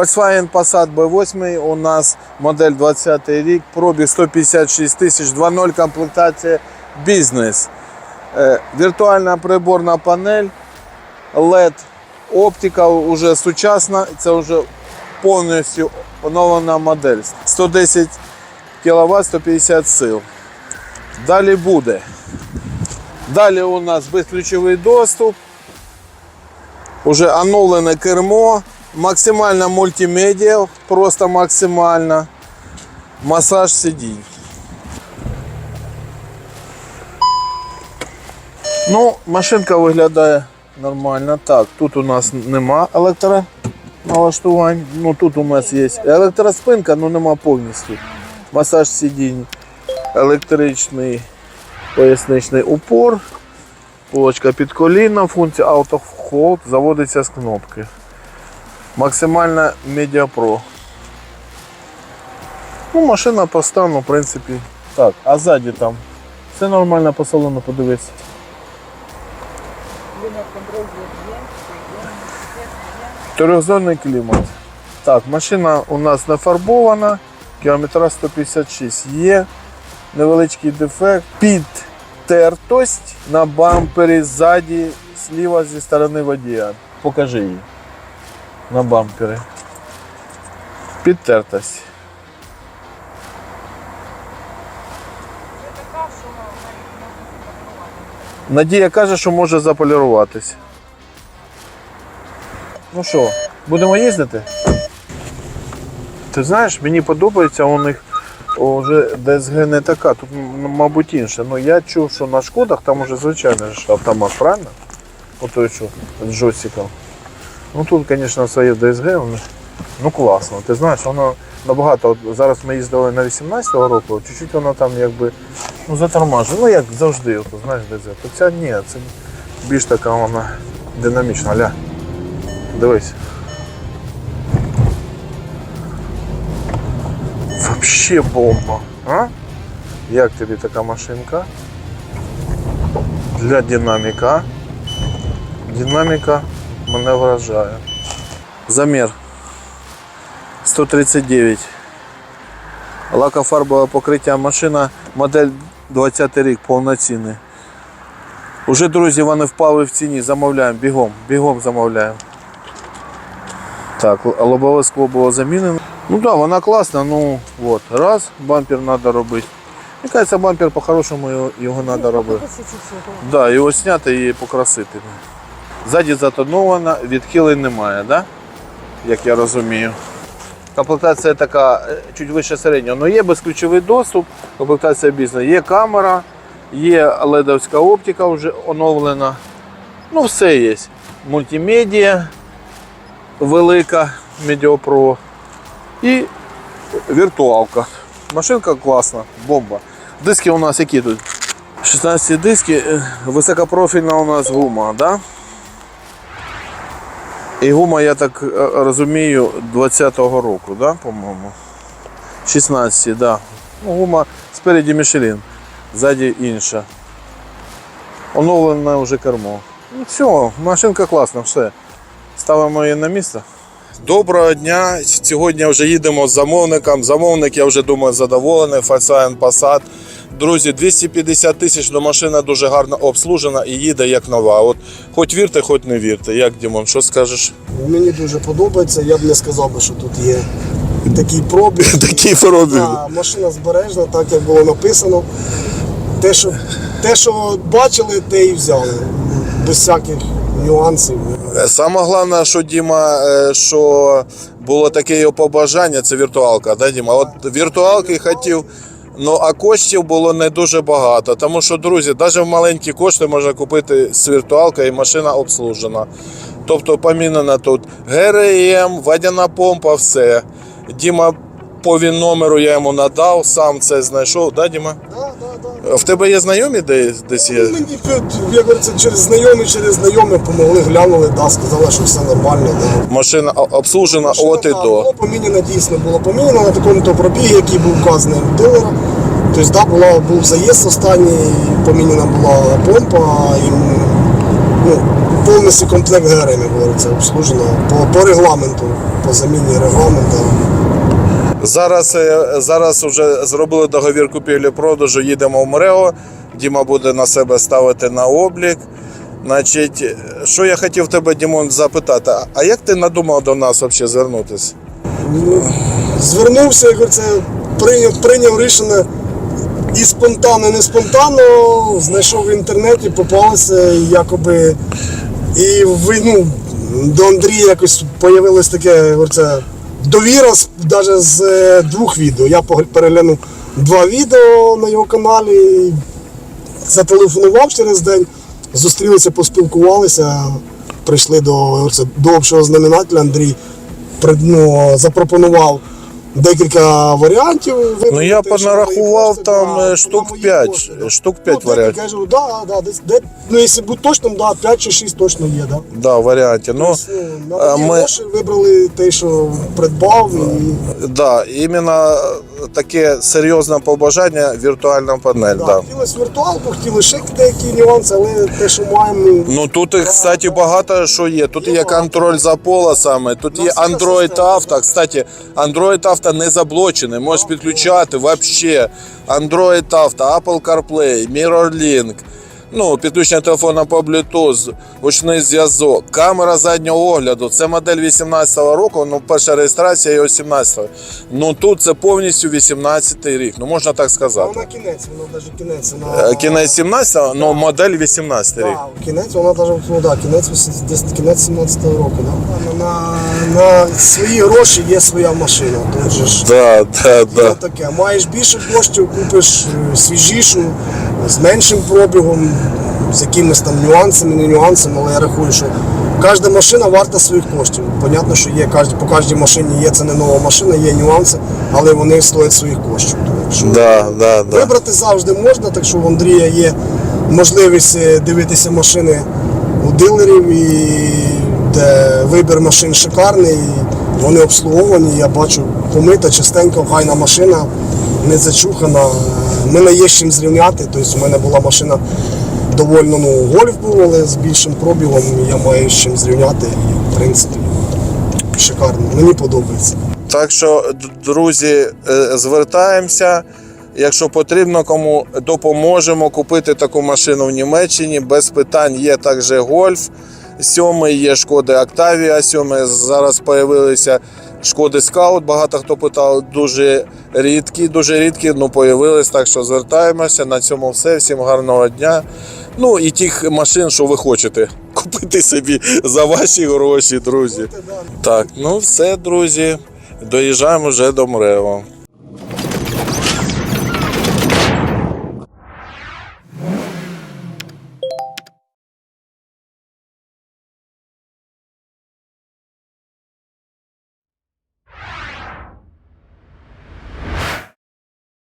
Volkswagen Passat B8 у нас модель 20 рік, пробіг 156 тисяч, 2.0 комплектація бізнес. Е, Віртуальна приборна панель, LED, оптика вже сучасна, це вже повністю оновлена модель. 110 кВт, 150 сил. Далі буде. Далі у нас безключовий доступ. Уже оновлене кермо, максимальна мультимедіа, просто максимальна. Масаж сидінь. Ну, машинка виглядає нормально. Так, тут у нас нема електроналаштувань. Ну тут у нас є електроспинка, але нема повністю. Масаж сидінь, електричний поясничний упор. Полочка під коліном, функція Auto Hold заводиться з кнопки. Максимальна Pro. Ну, машина по стану, в принципі. Так, а ззаді там все нормально по салону подивитися. Трьохзонний клімат. Так, машина у нас не фарбована, кілометра 156 є. Невеличкий дефект. Підтертость на бампері ззаді, зліва зі сторони водія. Покажи її. На бампері. Підтертость. Надія каже, що може заполіруватись. Ну що, будемо їздити? Ти знаєш, мені подобається у них вже ДСГ не така, тут, мабуть, інше. Ну я чув, що на шкодах там уже звичайний автомат, правильно? Ото що з джойстиком. Ну тут, звісно, своє ДСГ, ну класно. Ти знаєш, воно набагато. От зараз ми їздили на 18-го року, чуть-чуть воно там якби ну, затормажує. Ну як завжди, от, знаєш, ДСГ. То ця ні, це більш така вона динамічна. Ля. Дивись. Вообще бомба. А? Як тобі така машинка? Для динаміка. Динаміка мене вражає. Замір 139. Лакофарбове покриття машина, модель 20 рік, повноцінний. Уже, друзі, вони впали в ціні, замовляємо, бігом, бігом замовляємо. Так, лобове скло було замінено. Ну так, да, вона класна, ну от, раз, бампер треба робити. Мені кажеться, бампер по-хорошому його, треба робити. Да, його зняти і покрасити. Ззаді затонована, відхилень немає, да? як я розумію. Комплектація така е, чуть вище середнього. Ну є безключовий доступ, комплектація бізнес. Є камера, є ледовська оптика вже оновлена. Ну, все є. Мультимедіа велика Pro і віртуалка. Машинка класна, бомба. Диски у нас які тут? 16 диски, е, високопрофільна у нас гума, да? І гума, я так е, розумію, 20-го року, да, по-моєму? 16, да. Ну, гума спереді Мішелін, ззаді інша. Оновлене вже кермо. Ну все, машинка класна, все. Ставимо її на місце. Доброго дня. Сьогодні вже їдемо з замовником. Замовник, я вже думаю, задоволений. Volkswagen Passat. Друзі, 250 тисяч, але машина дуже гарно обслужена і їде як нова. От хоч вірте, хоч не вірте. Як Дімон, що скажеш? Мені дуже подобається. Я б не сказав би, що тут є такий пробіг. Такий пробіг. А, машина збережна, так як було написано. Те, що, те, що бачили, те і взяли. Без всяких нюансів. Саме головне, що Діма, е, що було таке його побажання, це віртуалка. Да, Діма? От віртуалки хотів. Ну а коштів було не дуже багато. Тому що, друзі, навіть в маленькі кошти можна купити з віртуалка і машина обслужена. Тобто помінена тут ГРМ, водяна помпа, все. Діма по він номеру я йому надав, сам це знайшов, да, Діма? Да. В тебе є знайомі десь, десь є? Мені, як говориться, через знайомі, через знайомі помогли, глянули, да, сказали, що все нормально. Да. Машина обслужена Машина, от і да, до. Було поміняно, дійсно було поміняно на такому то пробігі, який був вказаний у дилера. Тобто, да, була, був заїзд останній, поміняна була помпа, і ну, повністю комплект ГРМ, говориться, обслужено по, по регламенту, по заміні регламенту. Зараз, е, зараз вже зробили договір купівлі-продажу, їдемо в МРЕО. Діма буде на себе ставити на облік. Значить, що я хотів тебе, Дімон, запитати, а як ти надумав до нас взагалі звернутися? Звернувся, як говориться, прийняв, прийняв рішення і спонтанно, і не спонтанно, знайшов в інтернеті, попалося якоби. І ну, до Андрія якось появилось таке, говориться, довіра навіть з е, двох відео. Я переглянув два відео на його каналі, зателефонував через день, зустрілися, поспілкувалися, прийшли до, до общого знаменателя. Андрій ну, запропонував декілька варіантів. Ну я понарахував кошти, там да, е, штук на 5, кошти, штук Ну, 5 декілька, варіантів. Кажу, да, да, десь, де, ну, якщо бути точним, да, 5 чи 6 точно є, да. Да, варіантів. Ну, Ну, на такі ми- гроші вибрали те, що придбав. І, да, іменно таке серйозне побажання віртуальна панель. да, Да. Хотілося віртуалку, хотіли ще деякі нюанси, але те, що маємо, ну, Ну тут, їх, кстати, багато що є. Тут є контроль за полосами, тут Ну, є Android Auto. Кстати, Android Auto не заблочений, можеш підключати вообще. Android Auto, Apple CarPlay, MirrorLink. Ну, підключення телефона по Bluetooth, гучний зв'язок, камера заднього огляду. Це модель 18-го року, ну перша реєстрація його 17-го. Ну тут це повністю 18-й рік. Ну можна так сказати. вона кінець, вона навіть кінець. Вона, Е, Кінець 17-го, ну модель 18-й рік. Да, кінець, вона навіть, ну, да, кінець, десь кінець 17-го року. Да. На, на свої гроші є своя машина. Тут же ж Да, да, да. таке. Маєш більше коштів, купиш е, свіжішу, з меншим пробігом, з якимись там нюансами, не нюансами, але я рахую, що кожна машина варта своїх коштів. Понятно, що є по кожній машині є це не нова машина, є нюанси, але вони стоять своїх коштів. Що Да, да, да. Вибрати завжди можна, так що в Андрія є можливість е, дивитися машини у дилерів, і де вибір машин шикарний, вони обслуговані. Я бачу помита, чистенька, хайна машина, не зачухана. Мене є з чим зрівняти. Тобто у мене була машина довольно ну, гольф був, але з більшим пробігом я маю з чим зрівняти. І, в принципі, шикарно. Мені подобається. Так що, друзі, е, звертаємося. Якщо потрібно, кому допоможемо купити таку машину в Німеччині. Без питань є також гольф 7, є шкоди Octavia 7. Зараз з'явилися шкоди Скаут. Багато хто питав, дуже рідкі, дуже рідкі, ну появились. Так що звертаємося. На цьому все. Всім гарного дня. Ну і тих машин, що ви хочете купити собі за ваші гроші, друзі. Так, ну все, друзі. Доїжджаємо вже до МРЕО.